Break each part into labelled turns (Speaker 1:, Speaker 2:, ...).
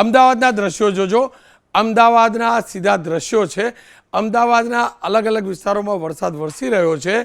Speaker 1: અમદાવાદના દ્રશ્યો જોજો. અમદાવાદના સીધા દ્રશ્યો છે. અમદાવાદના અલગ અલગ વિસ્તારોમાં વરસાદ વરસી રહ્યો છે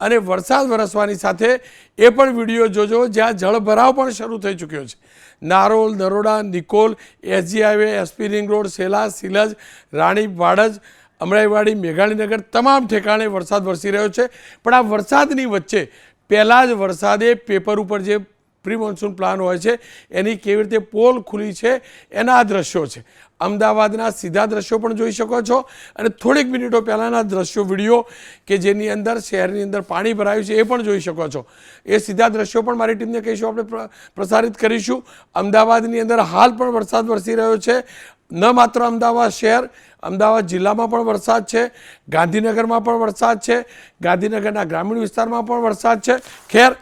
Speaker 1: અને વરસાદ વરસવાની સાથે એ પણ વીડિયો જોજો, જ્યાં જળભરાવ પણ શરૂ થઈ ચૂક્યો છે. Narol, Naroda, Nikol, SG highway, SP ring road, Sela, Silaj, Rani Vadaj, Amraiwadi, Meghaninagar તમામ ઠેકાણે વરસાદ વરસી રહ્યો છે. પણ આ વરસાદની વચ્ચે પહેલાં જ વરસાદે પેપર ઉપર જે પ્રી મોન્સૂન પ્લાન હોય છે, એની કેવી રીતે પોલ ખુલી છે, એના દ્રશ્યો છે. અમદાવાદના સીધા દ્રશ્યો પણ જોઈ શકો છો. અને થોડીક મિનિટો પહેલાંના દ્રશ્યો વીડિયો કે જેની અંદર શહેરની અંદર પાણી ભરાયું છે એ પણ જોઈ શકો છો. એ સીધા દ્રશ્યો પણ મારી ટીમને કહીશું, આપણે પ્રસારિત કરીશું. અમદાવાદની અંદર હાલ પણ વરસાદ વરસી રહ્યો છે. ન માત્ર અમદાવાદ શહેર, અમદાવાદ જિલ્લામાં પણ વરસાદ છે. ગાંધીનગરમાં પણ વરસાદ છે. ગાંધીનગરના ગ્રામીણ વિસ્તારમાં પણ વરસાદ છે. ખેર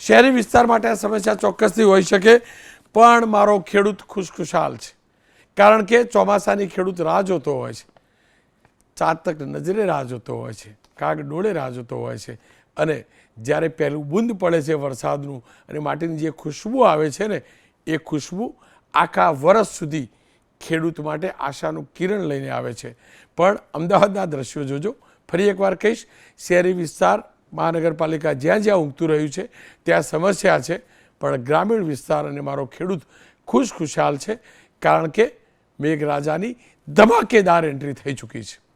Speaker 1: શહેરી વિસ્તાર માટે આ સમસ્યા ચોક્કસથી હોઈ શકે, પણ મારો ખેડૂત ખુશખુશાલ છે. કારણ કે ચોમાસાની ખેડૂત રાહ જોતો હોય છે. ચાતક નજરે રાહ જોતો હોય છે. કાગ ડોળે રાહ જોતો હોય છે. અને જ્યારે પહેલું બુંદ પડે છે વરસાદનું અને માટીની જે ખુશ્બુ આવે છે ને, એ ખુશ્બુ આખા વરસ સુધી ખેડૂત માટે આશાનું કિરણ લઈને આવે છે. પણ અમદાવાદના દ્રશ્યો જોજો. ફરી એકવાર કહીશ, શહેરી વિસ્તાર મહાનગરપાલિકા જ્યાં જ્યાં ઊંઘતું રહ્યું છે, ત્યાં સમસ્યા છે, પણ ગ્રામીણ વિસ્તાર અને મારો ખેડૂત ખુશ ખુશાલ છે, કારણ કે મેઘરાજાની ધમાકેદાર એન્ટ્રી થઈ ચૂકી છે.